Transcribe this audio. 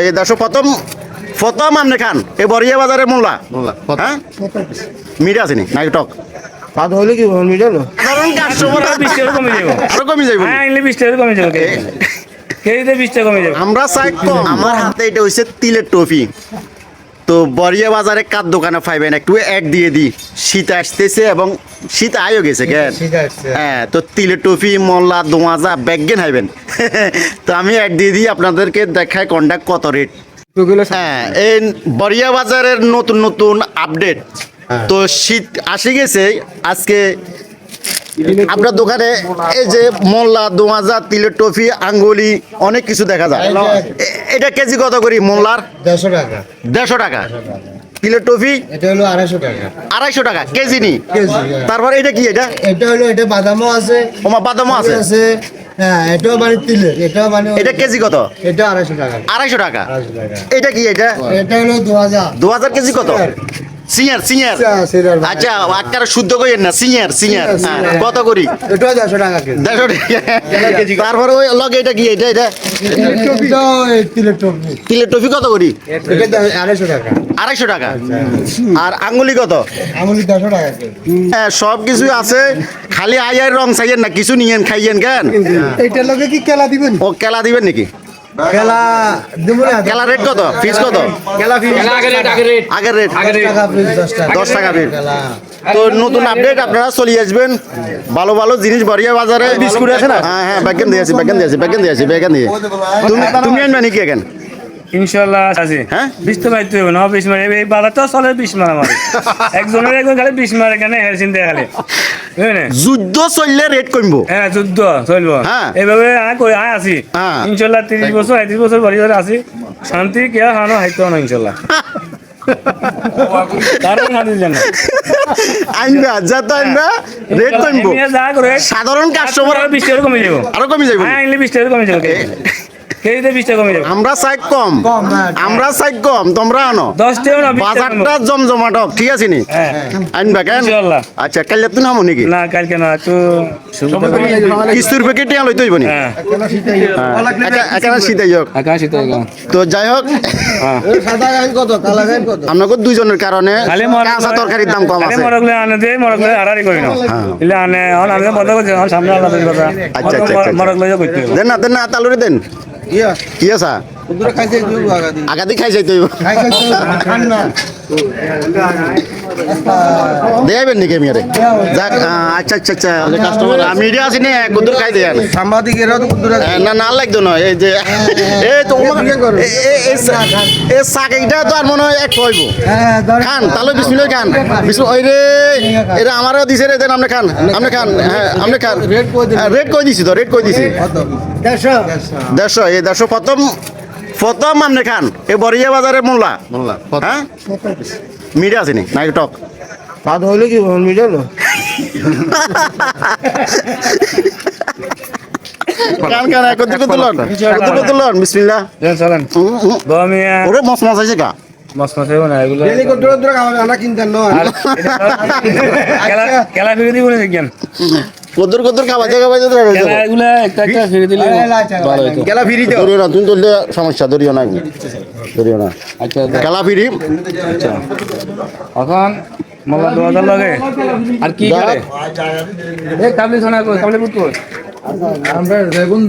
এই দেশো প্রথম প্রথম আমনে খান এই বরিয়া বাজারে মোল্লা। হ্যাঁ? মিডিয়া আছে নি নাকি টক? পাত হইলে কি মিটার সাধারণ কাস্টমার কমে আরও কমে যাইব হ্যাঁ আনলে বিশ টাকা কমে যাব কেজিতে বিশ টাকা কমে যাবে। আমরা চাই কম। আমার হাতে এটা হচ্ছে তিলের টফি। তো বরিয়া বাজারে কার দোকানে পাইবেন? একটু এক দিয়ে দি শীত আসতেছে এবং শীত আয়ও গেছে কেন? হ্যাঁ তো তিলের টফি মোল্লা দোয়াজা ব্যাগেন হাইবেন তো আমি এক দিয়ে দিই আপনাদেরকে দেখায় কন্ডাক্ট কত রেট হ্যাঁ এই বরিয়া বাজারের নতুন নতুন আপডেট তো শীত আসে গেছে আজকে আপনার দোকানে এই যে মোল্লা দোয়াজা তিলের টফি আঙ্গুলি অনেক কিছু দেখা যায়। এটা কেজি কত করি মোল্লার? দেড়শো টাকা। দেড়শো টাকা। তিলের টফি? এটা হলো আড়াইশো টাকা। আড়াইশো টাকা কেজি নি? হ্যাঁ। তারপর এটা কি এটা? এটা হলো এটা বাদামও আছে। ওমা বাদামও আছে? আছে হ্যাঁ এটাও মানে তিলের এটাও মানে এটা কেজি কত? এটা আড়াইশো টাকা। আড়াইশো টাকা। আড়াইশো টাকা। এটা কি এটা? এটা হলো দু হাজার। দু হাজার কেজি কত? Senior senior. আচ্ছা আকারে শুদ্ধ করেন না সিনিয়র সিনিয়র কত করি? দেড়শো টাকা কেজি। টাকা তারপরে ওই লগে এটা কি এটা এটা? তিলের টফি কত করি? এটা দে- আড়াইশো টাকা। আড়াইশো টাকা। আর আঙ্গুলি কত? টাকা হ্যাঁ সব কিছুই আছে। খালি আয়ের রং চাইয়েন না কিছু নিয়েন খাইয়েন কেন? এইটার লগে কি কেলা দিবেন? ও কেলা দিবেন নাকি? কেলা দিব না রেট কত ফিস কত খেলা ফিস আগের রেট টাকা ফিস দশ টাকা দশ টাকা ফিস তো নতুন আপডেট আপনারা চলে আসবেন ভালো ভালো জিনিস বাড়িয়ে বাজারে বিস্কুট আছে না হ্যাঁ হ্যাঁ ব্যাগেন দিয়েছি ব্যাগেন দিয়েছি ব্যাগেন দিয়েছি ব্যাগেন দিয়ে তুমি তুমি আনবে নাকি এখন ইনশাল্লাহ আছে হ্যাঁ? বিশ তো পাইতে হবে না বিশ মারে। এই বাজার তো চলে বিশ মারা মারে একজনের একজন খালি বিশ মারে কেন হেলসিন দেয় খালি। যুদ্ধ চললে রেট কমবো। হ্যাঁ যুদ্ধ চলবো। হ্যাঁ। এইভাবে আয় কই আয় আছি। ইনশাল্লাহ তিরিশ বছর পঁয়ত্রিশ বছর বাড়ি ধরে আছি। শান্তি কে হানো হাইতো না ইনশাল্লাহ সাধারণ কাস্টমার টাকা কমে যাব। আরও কমে যাবে আনলে বিশ টাকা কমে যাব। কেজিতে বিশ টাকা কমে যাবে। আমরা চাই কম। কম, হ্যাঁ। আমরা চাই কম তোমরা আনো। দশ টাকা না বিশ টাকা বাজারটা জমজমাট হোক, ঠিক আছে নি? হ্যাঁ। আনবা কেন? আচ্ছা কাইলে তুই নামো নাকি? না কালকে না একটু কিস্তুর প্যাকেট টিয়া লইতে হইব নি? হ্যাঁ। শীতাই হোক। তো তো যাই হোক সাদা গান কত? কালা গান আপনাকে দুইজনের কারণে কাঁচা তরকারির দাম কম আছে। মরকলে আনে দিয়ে মরকলে আড়াই করি না। ইলে আনে অন আনে বন্ধ করছে সামনে আল্লাহ কথা আচ্ছা, আচ্ছা, আচ্ছা। করতে দেন না দেন না তালুরি দেন। ইয়া দি আগাদি। খাই যাইতে দেয়াবেন নাকি যাক আচ্ছা আচ্ছা আচ্ছা কাস্টমার মিডিয়া আছে নে কুদুর খাই দেয়া সাংবাদিকেরা তো কুদুরা না না লাগতো না এই যে এই তো এ- এ- এই সা- শাক এইটা তো আর মনে হয় এক হইব হ্যাঁ খান তাহলে বিসমিল্লাহ খান। বিসমিল্লাহ ওই রে এটা আমারও দিছে রে দেন আপনি খান আপনি খান হ্যাঁ আপনি খান। রেট কই দিছি তো রেট কই দিছি? দেড়শো। দেড়শো এই দেড়শো প্রথম প্রথম আপনি খান এই বরিয়া বাজারের মোল্লা। মোল্লা হ্যাঁ? মিডিয়া আছে নি? নাকি টক পাত হইলে কি মিডিয়া কান কান একত্রিত তুলন একত্রিত তুলন বিসমিল্লাহ। চলেন। হুম, হুম। গমিয়া ওরে মস মস আছে গা। মাছ মাছ হবে না এগুলো ডেলি কিনতেন খেলা খেলা ফিরে দিব না কদ্দুর কদ্দুর খাবার জায়গা পাইতে খেলা এগুলা একটা একটা ফিরে? দিলে ভালো হতো গেলা ফিরি দাও ধরিও না তুমি তুললে সমস্যা ধরিও না ধরিও না। আচ্ছা গেলা ফিরি। এখন মোলা দু হাজার লাগে। আর কি করে? এ কাবলি শোনা কাবলি পুত্র আমরা বেগুন